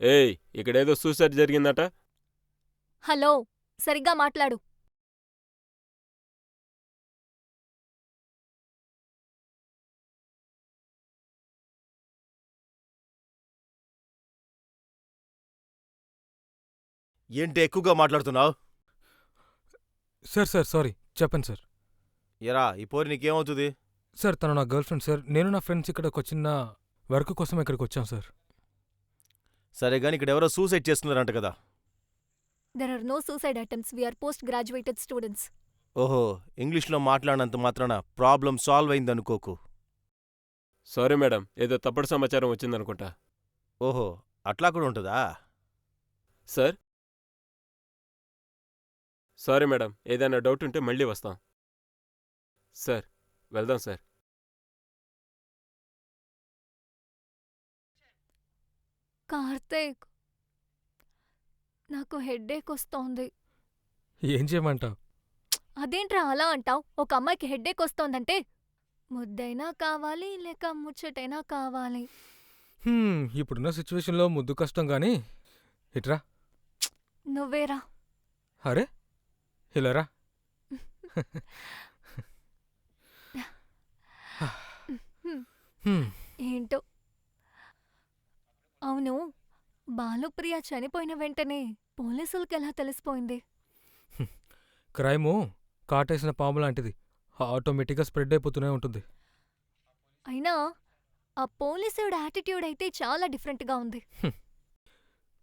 ఏయ్ ఇక్కడేదో సూసైడ్ జరిగిందట. హలో సరిగ్గా మాట్లాడు. ఏంటి ఎక్కువగా మాట్లాడుతున్నావు? సార్ సార్ సారీ చెప్పండి సార్. ఎరా ఈ పోరి నీకేమవుతుంది? సార్ తను నా గర్ల్ ఫ్రెండ్ సార్. నేను నా ఫ్రెండ్స్ ఇక్కడ ఒక చిన్న వర్క్ కోసం ఇక్కడికి వచ్చాం సార్. సరే గాని ఇక్కడ ఎవరో సూసైడ్ చేస్తున్నారంట కదా. There are no suicide attempts we are post graduated students ఓహో ఇంగ్లీష్లో మాట్లాడినంత మాత్రాన ప్రాబ్లం సాల్వ్ అయిందనుకోకు. సారీ మేడం ఏదో తప్పుడు సమాచారం వచ్చిందనుకుంటా. ఓహో అట్లా కూడా ఉంటుందా? సార్? సారీ మేడం ఏదైనా డౌట్ ఉంటే మళ్ళీ వస్తాం. సార్ వెళ్దాం సార్. కార్తీక్ నాకు హెడ్ఏక్ వస్తోంది. ఏం చేయమంటావు? అదేంట్రా అలా అంటావ్? ఒక అమ్మాయికి హెడ్ఏక్ వస్తోందంటే ముద్దైనా కావాలి లేక ముచ్చటైనా కావాలి. ఇప్పుడున్న సిచ్యువేషన్లో ముద్దు కష్టం గాని ఇట్రా. నువ్వేరా. అరే హ్మ్, ఏంటో? అవును బాలుప్రియ చనిపోయిన వెంటనే పోలీసులకి ఎలా తెలిసిపోయింది? క్రైము కాటేసిన పాము లాంటిది. ఆటోమేటిక్గా స్ప్రెడ్ అయిపోతూనే ఉంటుంది. అయినా ఆ పోలీసుడి యాటిట్యూడ్ అయితే చాలా డిఫరెంట్గా ఉంది.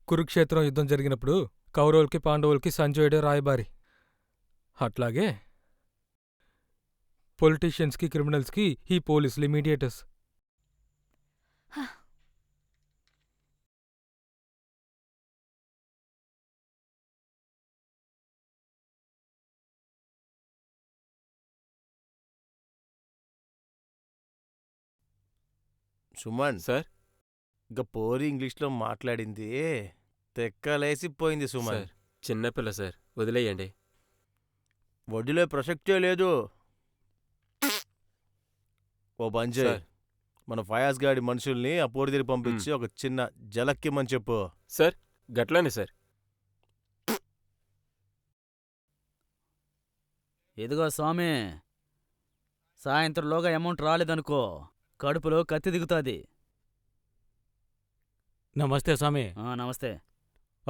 కురుక్షేత్రం యుద్ధం జరిగినప్పుడు కౌరవులకి పాండవులకి సంజయుడే రాయబారి. అట్లాగే పొలిటీషియన్స్కి క్రిమినల్స్కి ఈ పోలీసులు మీడియేటర్స్ సుమన్. సార్? ఇక పోరి ఇంగ్లీష్లో మాట్లాడింది. తెక్కలేసిపోయింది సుమన్. సార్ చిన్నపిల్ల సార్ వదిలేయండి. వడ్డీలో ప్రసక్తే లేదు ఓ సార్. మన ఫయాజ్ గాడి మనుషుల్ని ఆ పోరి దగ్గర పంపించి ఒక చిన్న జలక్కిమ్మని చెప్పు. సార్ గట్లానే సార్. ఇదిగో స్వామి సాయంత్రంలోగా అమౌంట్ రాలేదనుకో కడుపులో కత్తి దిగుతాది. నమస్తే స్వామి. ఆ, నమస్తే.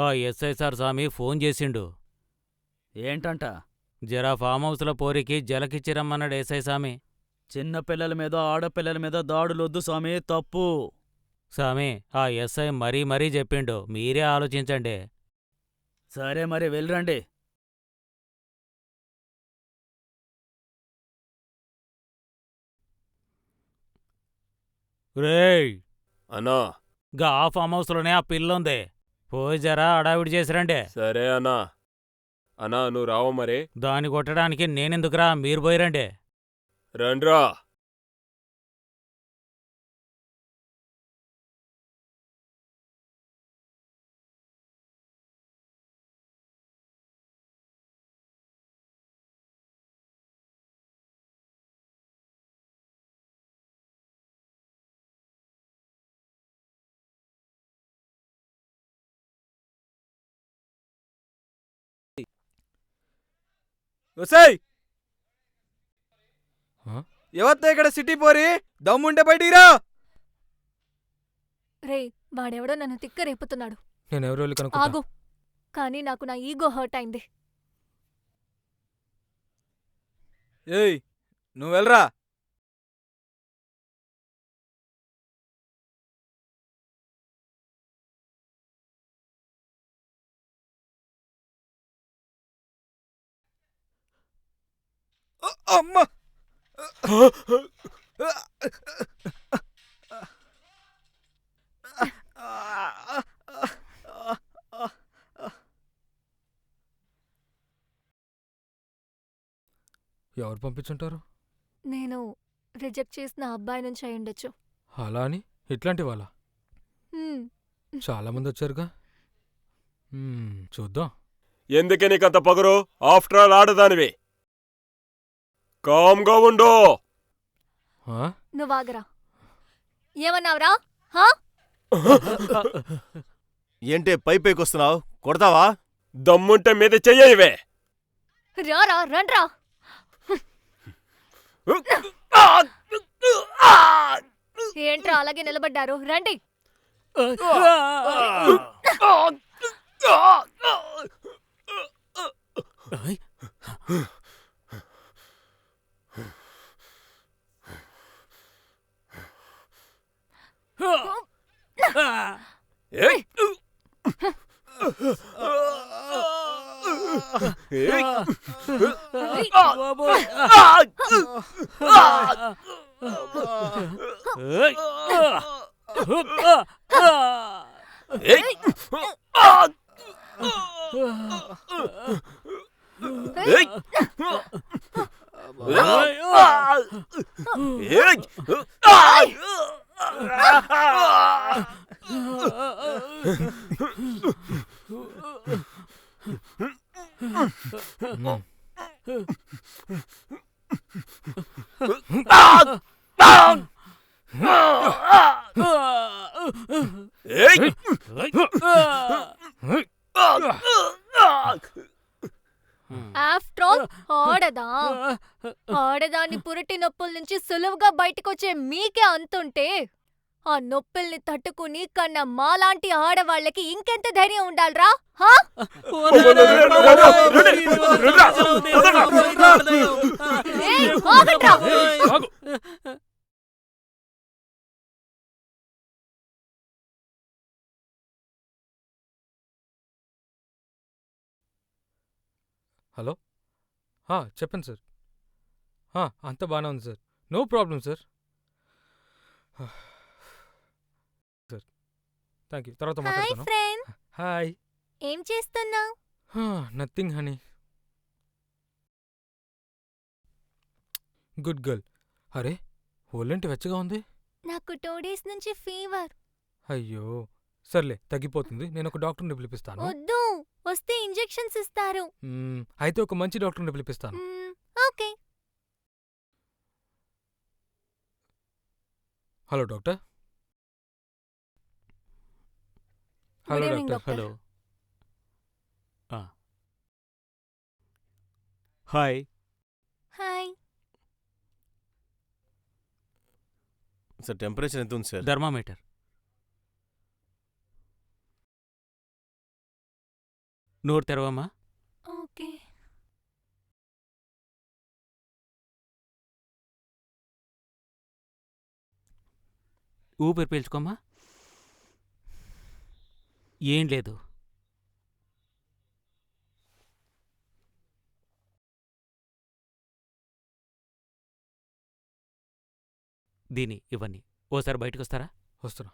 ఆ ఎస్ఐ సార్ స్వామి ఫోన్ చేసిండు. ఏంటంట? జరా ఫామ్ హౌస్లో పోరికి జలకిచ్చిరమ్మన్నాడు ఎస్ఐ స్వామి. చిన్న పిల్లల మీద ఆడపిల్లల మీద దాడులొద్దు స్వామి తప్పు. స్వామి ఆ ఎస్ఐ మరీ మరీ చెప్పిండు. మీరే ఆలోచించండి. సరే మరి వెళ్ళరండి. రేయ్! అన్నా. గా ఆ ఫామ్ హౌస్లోనే ఆ పిల్లుంది. పోయి జరా అడావిడి చేసిరండి సరే అన్నా. అన్నా నువ్వు రావు మరి. దాన్ని కొట్టడానికి నేనెందుకురా? మీరు పోయిరండి రండ్రా. ఒసేయ్? ఎవత్తా ఇక్కడ సిటీ పోరి? దమ్ముంటే బయటికి రా! రే వాడెవడో నన్ను తిక్క రేపుతున్నాడు. నేను ఎవరు ఆగు. కానీ నాకు నా ఈగో హర్ట్ అయింది. ఏయ్ నువ్వు వెళ్ళరా? అమ్మ. ఎవరు పంపించుంటారు? నేను రిజెక్ట్ చేసిన అబ్బాయి నుంచి అయి ఉండొచ్చు. అలా అని? ఇట్లాంటి వాళ్ళ హ్మ్, చాలా మంది వచ్చారుగా హ్మ్, చూద్దాం. ఎందుకే నీకంత పొగరు? ఆఫ్టర్ ఆల్ ఆడదానివి. కామ్గా ఉండు? నువ్వాగరా ఏమన్నావురా? హా? ఏంటే పై పైకి వస్తున్నావు? కొడతావా? దమ్ముంటే మీద చెయ్యవే రారా రండ్రా. ఏంట్రా అలాగే నిలబడ్డారు? రండి. ఏయ్! ఏయ్! ఏయ్! ఏయ్! ఏయ్! కన్న మాలాంటి ఆడవాళ్ళకి ఇంకెంత ధైర్యం ఉండాలిరా? హా? ఏయ్, ఆగండ్రా. ఆగు. హలో? ఆ, చెప్పండి సార్. ఆ, అంత బాగానే ఉంది sir. No problem sir. Thank you తర్వాత హాయ్ మాట్లాడతాను. ఫ్రెండ్. హాయ్. ఏం చేస్తున్నావు? Nothing honey. Good girl. అరే ఒళ్ళేంటి వెచ్చగా ఉంది? నాకు టూ డేస్ నుంచి ఫీవర్. అయ్యో. సర్లే తగ్గిపోతుంది. నేను ఒక డాక్టర్ని పిలిపిస్తాను. వద్దు. వస్తే ఇంజెక్షన్స్ ఇస్తారు. మ్మ్, అయితే ఒక మంచి డాక్టర్ని పిలిపిస్తాను. మ్మ్, okay. Hello doctor. Hello doctor. Hello ఆ. హాయ్ హాయ్ సార్ టెంపరేచర్ ఎంత ఉంది సార్ థర్మామీటర్ నోరు తెరవమ్మా ఓకే ఊపిరి పీల్చుకోమ్మా ఏం లేదు. దీని ఇవన్నీ ఓసారి బయటకు వస్తారా వస్తున్నా.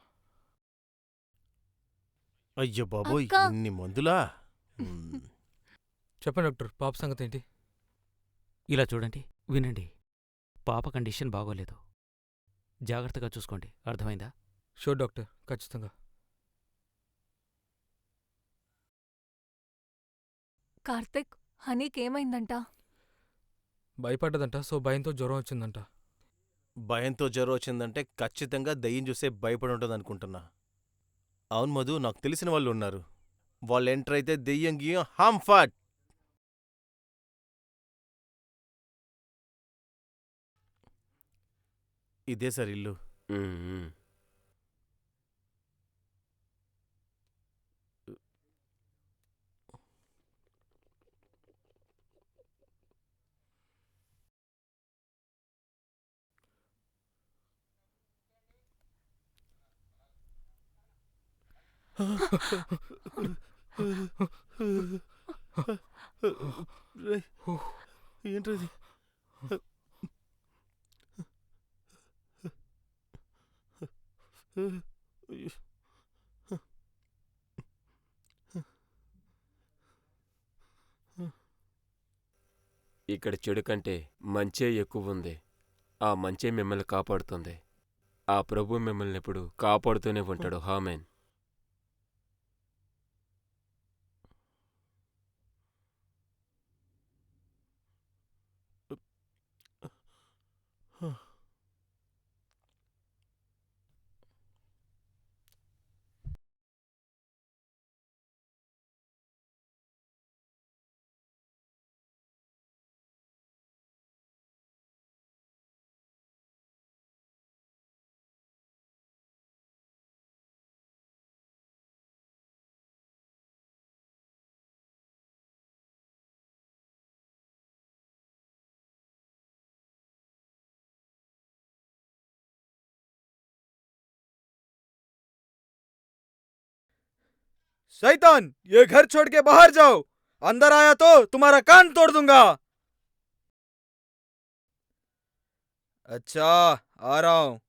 అయ్యో బాబోయ్ అక్క. ఇన్ని మందులా? మ్మ్. చెప్పండి డాక్టర్ పాప సంగతి ఏంటి ఇలా చూడండి వినండి. పాప కండిషన్ బాగోలేదు. జాగ్రత్తగా చూసుకోండి. అర్థమైందా? షూర్ డాక్టర్ ఖచ్చితంగా. కార్తిక్ హనీకి ఏమైందంట? భయపడ్డదంట సో భయంతో జ్వరం వచ్చిందంట. భయంతో జ్వరం వచ్చిందంటే ఖచ్చితంగా దయ్యం చూసే భయపడి ఉంటుంది అనుకుంటున్నా. అవును మధు నాకు తెలిసిన వాళ్ళు ఉన్నారు. వాళ్ళు ఎంటర్ అయితే దెయ్యం గియ్యం హామ్ ఫాట్! ఇదే సార్ ఇల్లు. ఏంటది ఇక్కడ చెడు కంటే మంచే ఎక్కువ ఉంది ఆ మంచే మిమ్మల్ని కాపాడుతుంది. ఆ ప్రభు మిమ్మల్ని ఎప్పుడు కాపాడుతూనే ఉంటాడు. హామెన్ शैतान ये घर छोड़ के बाहर जाओ। अंदर आया तो तुम्हारा कान तोड़ दूँगा। अच्छा आ रहा हूँ।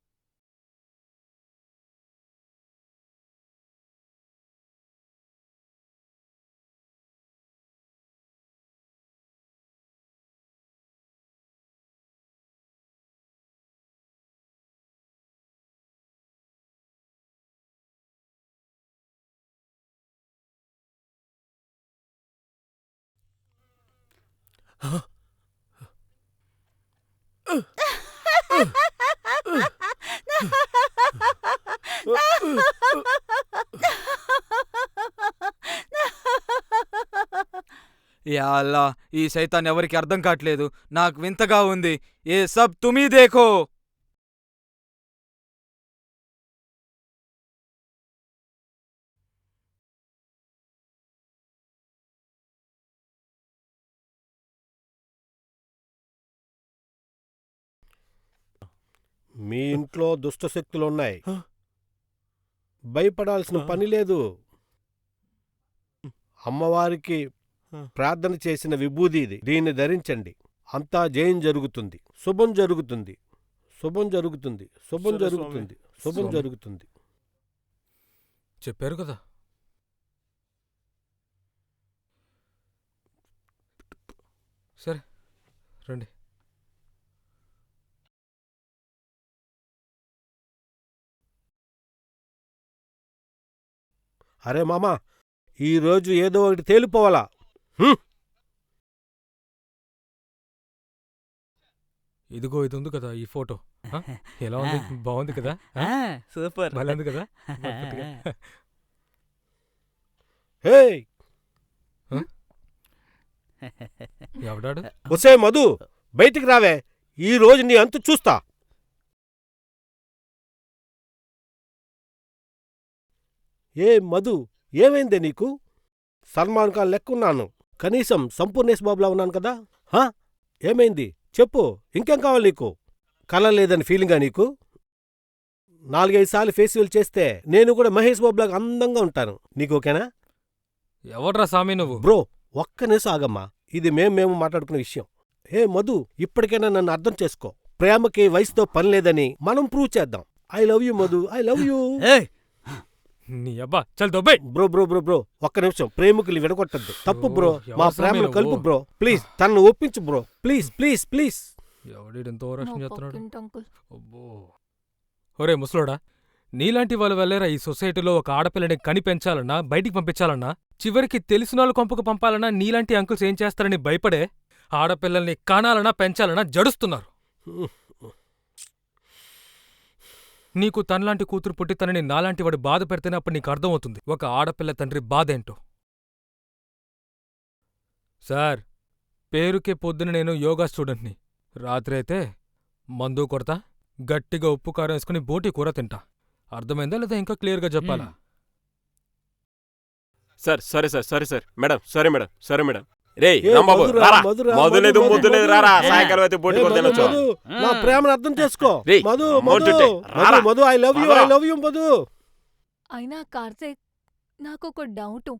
అల్లా ఈ సైతాన్ ఎవరికి అర్థం కావట్లేదు. నాకు వింతగా ఉంది. ఏ సబ్ తుమీ దేఖో. మీ ఇంట్లో దుష్టశక్తులున్నాయి? భయపడాల్సిన. పని లేదు. అమ్మవారికి. ప్రార్థన చేసిన విభూది ఇది. దీన్ని ధరించండి. అంతా జయం జరుగుతుంది. శుభం జరుగుతుంది. శుభం జరుగుతుంది. శుభం జరుగుతుంది. శుభం. జరుగుతుంది. చెప్పారు కదా. సరే రండి. అరే మామా ఈ రోజు ఏదో ఒకటి తేలిపోవాలా. ఇదిగో ఇది ఉంది కదా ఈ ఫోటో? ఎలా ఉంది? బాగుంది కదా? సూపర్. భలే ఉంది కదా? ఎవడాడు? ఒసే మధు బయటికి రావే. ఈ రోజు నీ అంతు చూస్తా. ఏ మధు ఏమైందే నీకు? సల్మాన్ ఖాన్ లెక్కున్నాను. కనీసం సంపూర్ణేష్ బాబులా ఉన్నాను కదా? హా? ఏమైంది? చెప్పు ఇంకేం కావాలి నీకు? కల లేదని ఫీలింగా నీకు? నాలుగైదు సార్లు ఫేస్టివల్ చేస్తే నేను కూడా మహేష్ బాబులాగా అందంగా ఉంటాను. నీకు ఓకేనా? ఎవడ్రా సామి నువ్వు? బ్రో ఒక్క నిమిషం ఆగమ్మా. ఇది మేం మేము మాట్లాడుకునే విషయం. హే మధు ఇప్పటికైనా నన్ను అర్థం చేసుకో. ప్రేమకి వయసుతో పని లేదని మనం ప్రూవ్ చేద్దాం. I love you Madhu I love you. ఏయ్ నీ అబ్బా చల్ దొబ్బే బ్రో బ్రో బ్రో బ్రో ఒక్క నిమిషం ప్రేమికులు విడగొట్టద్దు. తప్పు బ్రో మా ప్రేమను? కలుపు బ్రో. ప్లీజ్ తనను ఒప్పించు బ్రో. Please please please. ఎవడీడు ఎంత ఓవరాక్షన్ చేస్తున్నాడు? అబ్బో. ఒరే ముసలోడా నీలాంటి వాళ్ళు వెళ్ళేరా ఈ సొసైటీలో ఒక ఆడపిల్లని కని పెంచాలన్నా బయటికి పంపించాలన్నా చివరికి తెలిసిన వాళ్ళు కొంపకు పంపాలన్నా నీలాంటి అంకుల్స్ ఏం చేస్తారని భయపడే ఆడపిల్లల్ని కానాలన్నా పెంచాలన్నా జడుస్తున్నారు. నీకు తనలాంటి కూతురు పుట్టి తనని నాలాంటివాడు బాధ పెడితేనే అప్పుడు నీకు అర్థమవుతుంది. ఒక ఆడపిల్ల తండ్రి బాధేంటో. సార్ పేరుకే పొద్దున నేను యోగా స్టూడెంట్ని. రాత్రి అయితే మందు కొడతా గట్టిగా ఉప్పు కారం వేసుకుని బోటి కూర తింటా. అర్థమైందా లేదా ఇంకా క్లియర్గా చెప్పాలా? సార్ సరే సార్ సరే సార్. మేడం సరే మేడం సరే మేడం. రే రాంబాబు రారా. రారా. సాయంకాలం అయితే కూడా తినొచ్చు నా ప్రేమను అర్థం చేసుకో. Madhu Madhu Madhu I love you I. Love you Madhu. అయినా కార్తీక్ నాకు ఒక డౌటు.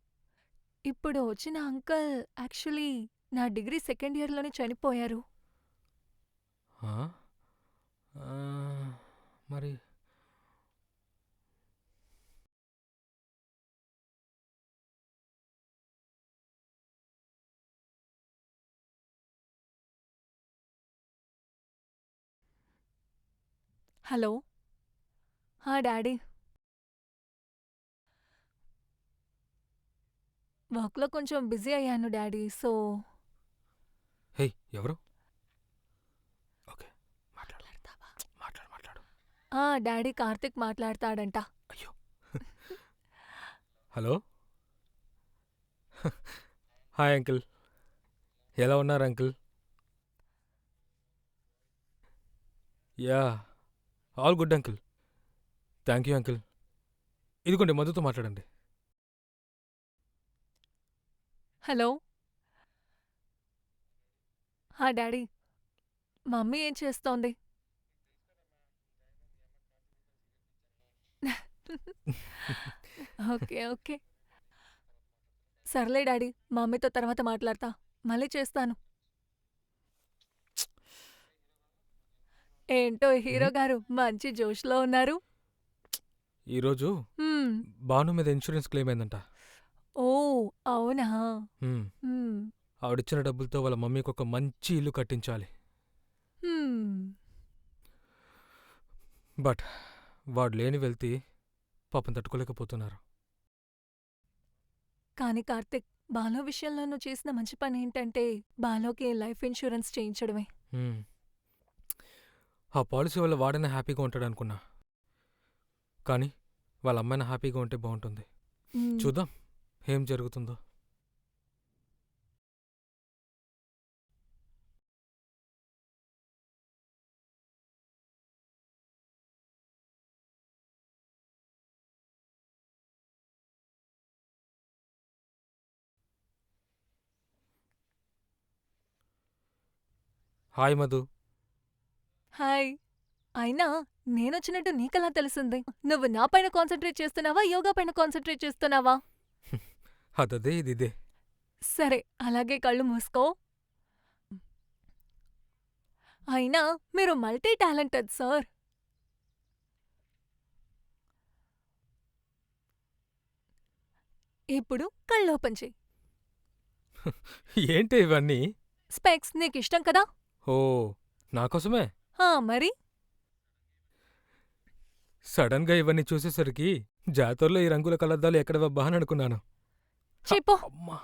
ఇప్పుడు వచ్చిన అంకుల్ యాక్చువల్లీ నా డిగ్రీ సెకండ్ ఇయర్లోనే చనిపోయారు. ఆ? ఆ, మరి హలో. హా డాడీ. వర్క్లో కొంచెం బిజీ అయ్యాను డాడీ సో హే ఎవరు? ఓకే మాట్లాడు. మాట్లాడు మాట్లాడు. ఆ డాడీ కార్తిక్ మాట్లాడతాడంట. అయ్యో. హలో. Hi uncle. ఎలా ఉన్నారు uncle? Yeah all good uncle. Thank you uncle. ఇదిగోండి మధుతో మాట్లాడండి. హలో. హా డాడీ. మమ్మీ ఏం చేస్తోంది? Okay okay. సర్లే డాడీ. మమ్మీతో తర్వాత మాట్లాడతా. మళ్ళీ చేస్తాను. ఏంటో హీరో గారు మంచి జోష్లో ఉన్నారు. ఈరోజు భాను మీద ఇన్సూరెన్స్ క్లెయిమ్ అయిందంట. ఓ అవునా? హ్మ్. ఆవిడిచ్చిన డబ్బులతో వాళ్ళ మమ్మీకి ఒక మంచి ఇల్లు కట్టించాలి. బట్ వాడు లేని వెళ్తి పాపం తట్టుకోలేకపోతున్నారు. కానీ కార్తిక్ బాలో విషయంలో నువ్వు చేసిన మంచి పని ఏంటంటే బాలోకి లైఫ్ ఇన్సూరెన్స్ చేయించడమే. హ్మ్. ఆ పాలసీ వల్ల వాడైనా హ్యాపీగా ఉంటాడు అనుకున్నా. కానీ వాళ్ళ అమ్మాయినా హ్యాపీగా ఉంటే బాగుంటుంది. చూద్దాం ఏం జరుగుతుందో. హాయ్ మధు. హాయ్. అయినా నేనొచ్చినట్టు నీకెలా తెలిసింది? నువ్వు నా పైన కాన్సన్ట్రేట్ చేస్తున్నావా యోగా పైన కాన్సన్ట్రేట్ చేస్తున్నావా? అదదే ఇది ఇదే సరే అలాగే కళ్ళు మూసుకో. అయినా మీరు మల్టీ టాలెంటెడ్ సార్. ఇప్పుడు కళ్ళు ఓపెన్ చెయ్యి ఏంటి ఇవన్నీ? స్పెక్స్ నీకు ఇష్టం కదా? ఓ నాకోసమే ఆ మరి? సడన్గా ఇవన్నీ చూసేసరికి జాతరలో ఈ రంగుల కలద్దాలు ఎక్కడ వబ్బా అని అనుకున్నాను. చెప్పు. అమ్మా.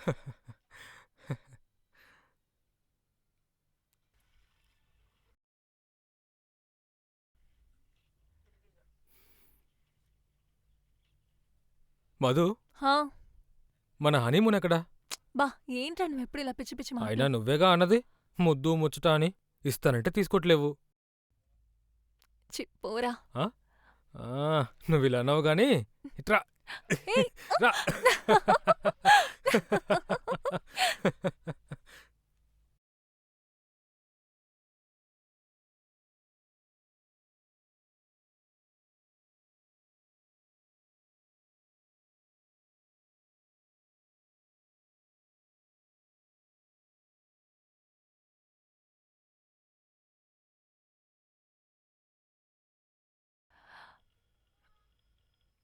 మధు? హా? మన హనీమూన్ ఎక్కడా? బా ఏంట్రా నువ్వు ఎప్పుడు ఇలా పిచ్చి పిచ్చి అయినా మాట్లాడు నువ్వేగా అన్నది? ముద్దు ముచ్చట అని ఇస్తానంటే తీసుకోవట్లేవు చి, పోరా. ఆ, నువ్వు ఇలా అన్నావు గాని ఇట్రా. ఏయ్. రా.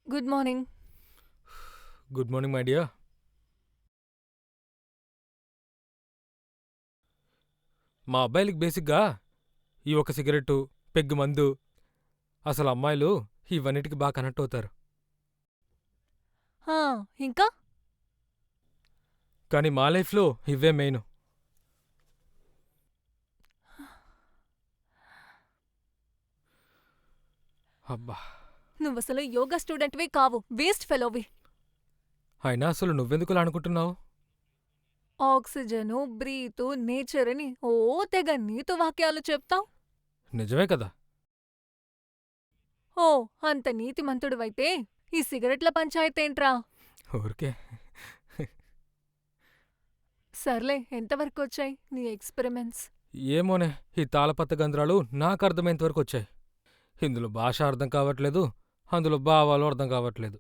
Good morning good morning my dear మా అబ్బాయిలకి బేసిక్గా ఈ ఒక సిగరెట్టు పెగ్గు మందు అసలు అమ్మాయిలు ఇవన్నిటికి బాగా కనెక్ట్ అవుతారు. హా, ఇంకా? కానీ మా లైఫ్లో ఇవే మెయిన్. అబ్బా! నువ్వు అసలు యోగా స్టూడెంట్వి కావు వేస్ట్ ఫెలోవి. అయినా అసలు నువ్వెందుకులా అనుకుంటున్నావు? ఆక్సిజను బ్రీతు నేచర్ అని ఓ తెగ నీతు వాక్యాలు చెప్తావ్? నిజమే కదా. ఓ అంత నీతిమంతుడివైతే ఈ సిగరెట్ల పంచాయతేంట్రా? ఊరికే. సర్లే ఎంతవరకు వచ్చాయి నీ ఎక్స్పెరిమెంట్స్? ఏమోనే ఈ తాళపత్త గంధ్రాలు నాకు అర్థమైనంత వరకు వచ్చాయి ఇందులో భాష అర్థం కావట్లేదు అందులో భావాలు అర్థం కావట్లేదు.